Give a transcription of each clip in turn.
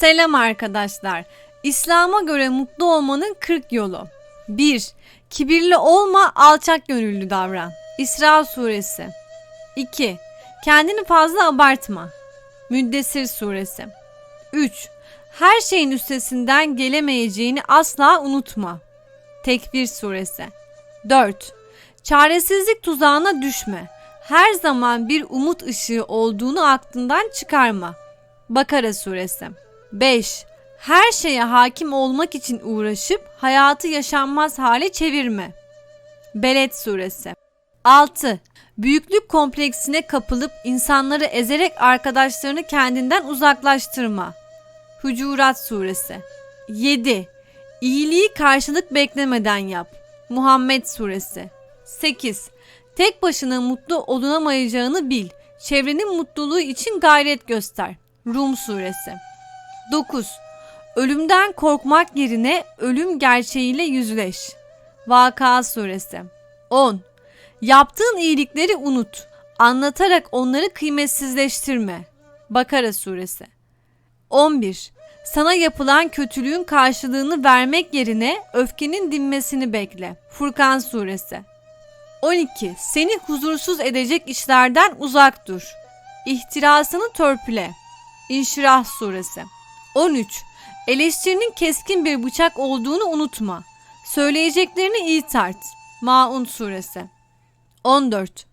Selam arkadaşlar. İslam'a göre mutlu olmanın 40 yolu. 1. Kibirli olma, alçak gönüllü davran. İsra suresi. 2. Kendini fazla abartma. Müddessir suresi. 3. Her şeyin üstesinden gelemeyeceğini asla unutma. Tekvir suresi. 4. Çaresizlik tuzağına düşme. Her zaman bir umut ışığı olduğunu aklından çıkarma. Bakara suresi. 5. Her şeye hakim olmak için uğraşıp hayatı yaşanmaz hale çevirme. Beled suresi. 6. Büyüklük kompleksine kapılıp insanları ezerek arkadaşlarını kendinden uzaklaştırma. Hucurat suresi. 7. İyiliği karşılık beklemeden yap. Muhammed suresi. 8. Tek başına mutlu olunamayacağını bil. Çevrenin mutluluğu için gayret göster. Rum suresi. 9. Ölümden korkmak yerine ölüm gerçeğiyle yüzleş. Vaka suresi. 10. Yaptığın iyilikleri unut. Anlatarak onları kıymetsizleştirme. Bakara suresi. 11. Sana yapılan kötülüğün karşılığını vermek yerine öfkenin dinmesini bekle. Furkan suresi. 12. Seni huzursuz edecek işlerden uzak dur. İhtirasını törpüle. İnşirah suresi. 13. Eleştirinin keskin bir bıçak olduğunu unutma. Söyleyeceklerini iyi tart. Maun suresi. 14.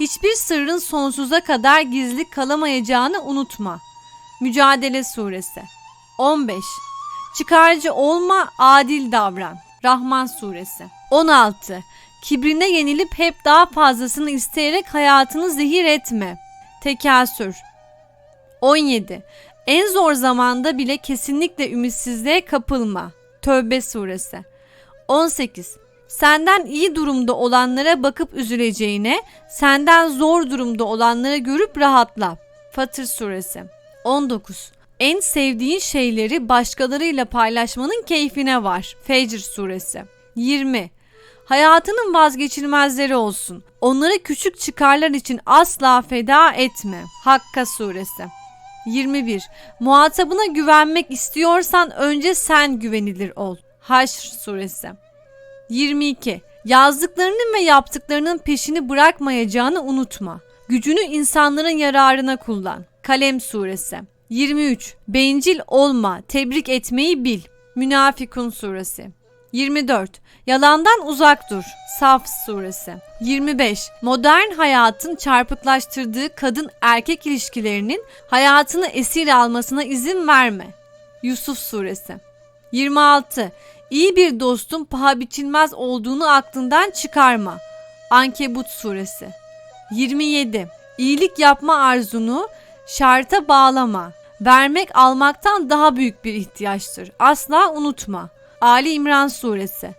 Hiçbir sırrın sonsuza kadar gizli kalamayacağını unutma. Mücadele suresi. 15. Çıkarcı olma, adil davran. Rahman suresi. 16. Kibrine yenilip hep daha fazlasını isteyerek hayatını zehir etme. Tekasür. 17. En zor zamanda bile kesinlikle ümitsizliğe kapılma. Tövbe suresi. 18. Senden iyi durumda olanlara bakıp üzüleceğine, senden zor durumda olanlara görüp rahatla. Fatır suresi. 19. En sevdiğin şeyleri başkalarıyla paylaşmanın keyfine var. Fecr suresi. 20. Hayatının vazgeçilmezleri olsun. Onları küçük çıkarlar için asla feda etme. Hakka suresi. 21. Muhatabına güvenmek istiyorsan önce sen güvenilir ol. Haşr suresi. 22. Yazdıklarının ve yaptıklarının peşini bırakmayacağını unutma. Gücünü insanların yararına kullan. Kalem suresi. 23. Bencil olma, tebrik etmeyi bil. Münafikun suresi. 24. Yalandan uzak dur. Saf suresi. 25. Modern hayatın çarpıklaştırdığı kadın erkek ilişkilerinin hayatını esir almasına izin verme. Yusuf suresi. 26. İyi bir dostun paha biçilmez olduğunu aklından çıkarma. Ankebut suresi. 27. İyilik yapma arzunu şarta bağlama. Vermek almaktan daha büyük bir ihtiyaçtır. Asla unutma. Ali İmran suresi.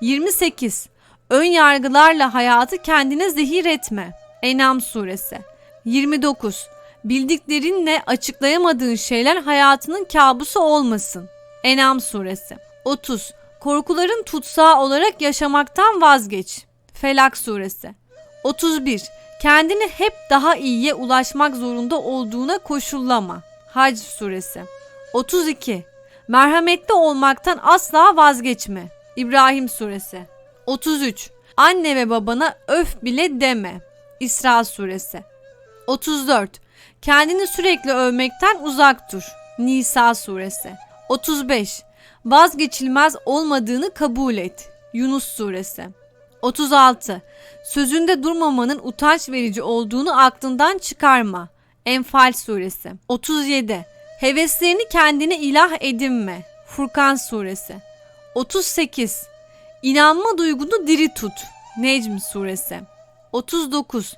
28. Ön yargılarla hayatı kendine zehir etme. Enam suresi. 29. Bildiklerinle açıklayamadığın şeyler hayatının kabusu olmasın. Enam suresi. 30. Korkuların tutsağı olarak yaşamaktan vazgeç. Felak suresi. 31. Kendini hep daha iyiye ulaşmak zorunda olduğuna koşullama. Hac suresi. 32. Merhametli olmaktan asla vazgeçme. İbrahim suresi. 33. Anne ve babana öf bile deme. İsra suresi. 34. Kendini sürekli övmekten uzak dur. Nisa suresi. 35. Vazgeçilmez olmadığını kabul et. Yunus suresi. 36. Sözünde durmamanın utanç verici olduğunu aklından çıkarma. Enfal suresi. 37. Heveslerini kendine ilah edinme. Furkan suresi. 38. İnanma duygunu diri tut. Necm suresi. 39.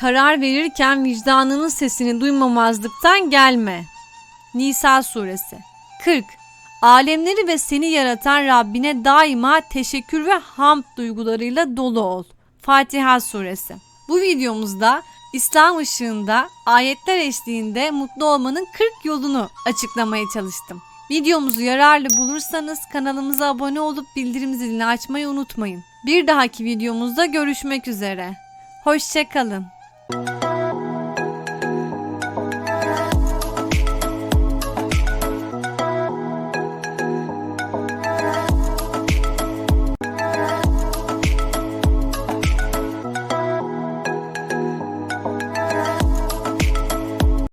Karar verirken vicdanının sesini duymamazlıktan gelme. Nisa suresi. 40. Alemleri ve seni yaratan Rabbine daima teşekkür ve hamd duygularıyla dolu ol. Fatiha suresi. Bu videomuzda İslam ışığında ayetler eşliğinde mutlu olmanın 40 yolunu açıklamaya çalıştım. Videomuzu yararlı bulursanız kanalımıza abone olup bildirim zilini açmayı unutmayın. Bir dahaki videomuzda görüşmek üzere. Hoşçakalın.